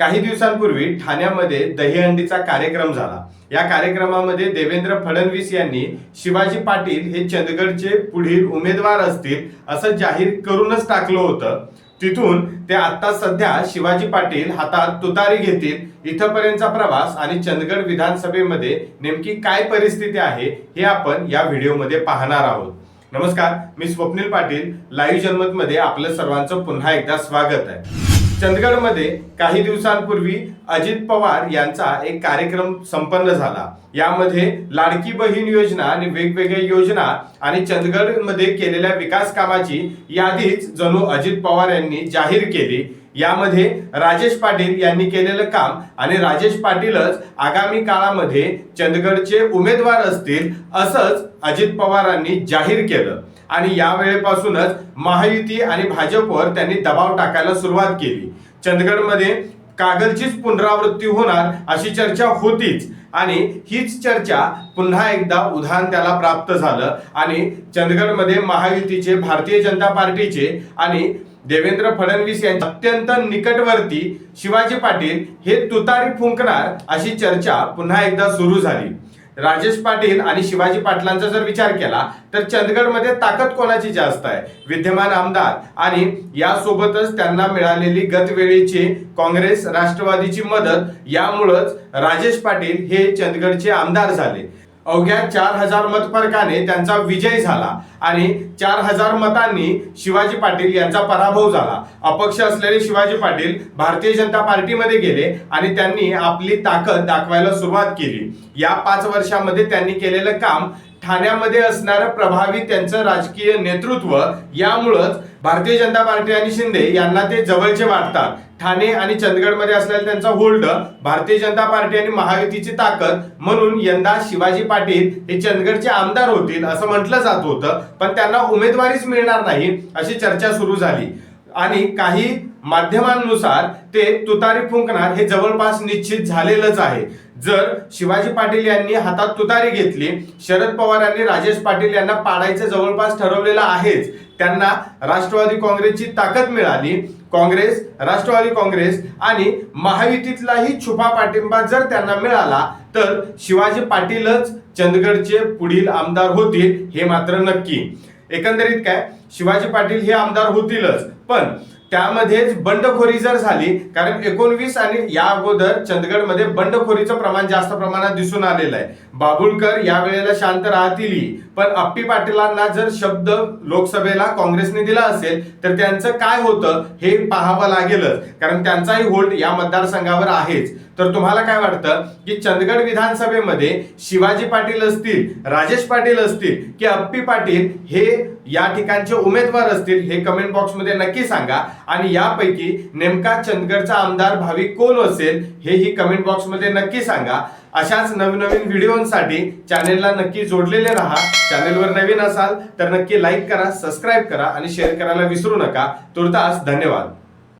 काही दिवसांपूर्वी ठाण्यामध्ये दहीहंडीचा कार्यक्रम झाला. या कार्यक्रमामध्ये देवेंद्र फडणवीस यांनी शिवाजी पाटील हे चंदगडचे पुढील उमेदवार असतील असं जाहीर करूनच टाकलं होतं. तिथून ते आता सध्या शिवाजी पाटील हातात तुतारी घेतील. इथपर्यंतचा प्रवास आणि चंदगड विधानसभेमध्ये नेमकी काय परिस्थिती आहे हे आपण या व्हिडिओमध्ये पाहणार आहोत. नमस्कार मी स्वप्नील पाटील. लाईव्ह जनमत मध्ये आपलं सर्वांचं पुन्हा एकदा स्वागत आहे. चंदगडमध्ये काही दिवसांपूर्वी अजित पवार यांचा एक कार्यक्रम संपन्न झाला. यामध्ये लाडकी बहीण योजना आणि वेगवेगळ्या योजना आणि चंदगडमध्ये केलेल्या विकास कामाची यादीच जणू अजित पवार यांनी जाहीर केली. यामध्ये राजेश पाटील यांनी केलेलं काम आणि राजेश पाटीलच आगामी काळामध्ये चंदगडचे उमेदवार असतील असंच अजित पवारांनी जाहीर केलं. आणि यावेळेपासूनच महायुती आणि भाजपवर त्यांनी दबाव टाकायला सुरुवात केली. चंदगडमध्ये कागलचीच पुनरावृत्ती होणार अशी चर्चा होतीच. आणि हीच चर्चा पुन्हा एकदा उदाहरण त्याला प्राप्त झालं. आणि चंदगडमध्ये महायुतीचे भारतीय जनता पार्टीचे आणि देवेंद्र फडणवीस यांच्या अत्यंत निकटवर्ती शिवाजी पाटील हे तुतारी फुंकणार अशी चर्चा पुन्हा एकदा सुरू झाली. राजेश पाटील आणि शिवाजी पाटलांचा जर विचार केला तर चंदगडमध्ये ताकद कोणाची जास्त आहे? विद्यमान आमदार आणि यासोबतच त्यांना मिळालेली गतवेळीची काँग्रेस राष्ट्रवादीची मदत यामुळंच राजेश पाटील हे चंदगडचे आमदार झाले. अवघ्या चार हजार मत फरकाने त्यांचा विजय झाला आणि चार हजार मतांनी शिवाजी पाटील यांचा पराभव झाला. अपक्ष असलेले शिवाजी पाटील भारतीय जनता पार्टीमध्ये गेले आणि त्यांनी आपली ताकद दाखवायला सुरुवात केली. या पाच वर्षामध्ये त्यांनी केलेलं काम ठाण्यामध्ये असणारं प्रभावी त्यांचं राजकीय नेतृत्व यामुळंच भारतीय जनता पार्टी आणि शिंदे यांना ते जवळचे वाटतात. ठाणे आणि चंदगडमध्ये असलेला त्यांचा होल्ड भारतीय जनता पार्टी आणि महायुतीची ताकद म्हणून यंदा शिवाजी पाटील हे चंदगडचे आमदार होतील असं म्हटलं जात होतं. पण त्यांना उमेदवारीच मिळणार नाही अशी चर्चा सुरू झाली. आणि काही माध्यमांनुसार ते तुतारी फुंकणार हे जवळपास निश्चित झालेलंच आहे. जर शिवाजी पाटील यांनी हातात तुतारी घेतली शरद पवारांनी राजेश पाटील यांना पाडायचं जवळपास ठरवलेलं आहेच. त्यांना राष्ट्रवादी काँग्रेसची ताकद मिळाली. काँग्रेस राष्ट्रवादी काँग्रेस आणि महायुतीतलाही छुपा पाठिंबा जर त्यांना मिळाला तर शिवाजी पाटीलच चंदगडचे पुढील आमदार होतील हे मात्र नक्की. एकंदरीत काय? शिवाजी पाटील हे आमदार होतीलच. पण त्यामध्येच बंडखोरी जर झाली कारण एकोणवीस आणि या अगोदर चंदगडमध्ये बंडखोरीचं प्रमाण जास्त प्रमाणात दिसून आलेलं आहे. बाबुलकर या वेळेला शांत राहतीलही पण अप्पी पाटीलांना जर शब्द लोकसभेला काँग्रेसने दिला असेल तर त्यांचं काय होतं हे पाहावं लागेलच कारण त्यांचाही होल्ड या मतदारसंघावर आहेच. तर तुम्हाला काय वाटतं की चंदगड विधानसभेमध्ये शिवाजी पाटील असतील राजेश पाटील असतील की अप्पी पाटील हे या ठिकाणचे उमेदवार असतील हे कमेंट बॉक्समध्ये नक्की सांगा. आणि यापैकी नेमका चंदगडचा आमदार भावी कोण असेल हेही कमेंट बॉक्समध्ये नक्की सांगा. अशाच नवीन नवीन व्हिडिओसाठी चॅनेलला नक्की जोडलेले राहा. चॅनेलवर नवीन असाल तर नक्की लाईक करा सबस्क्राईब करा आणि शेअर करायला विसरू नका. तुर्तास धन्यवाद.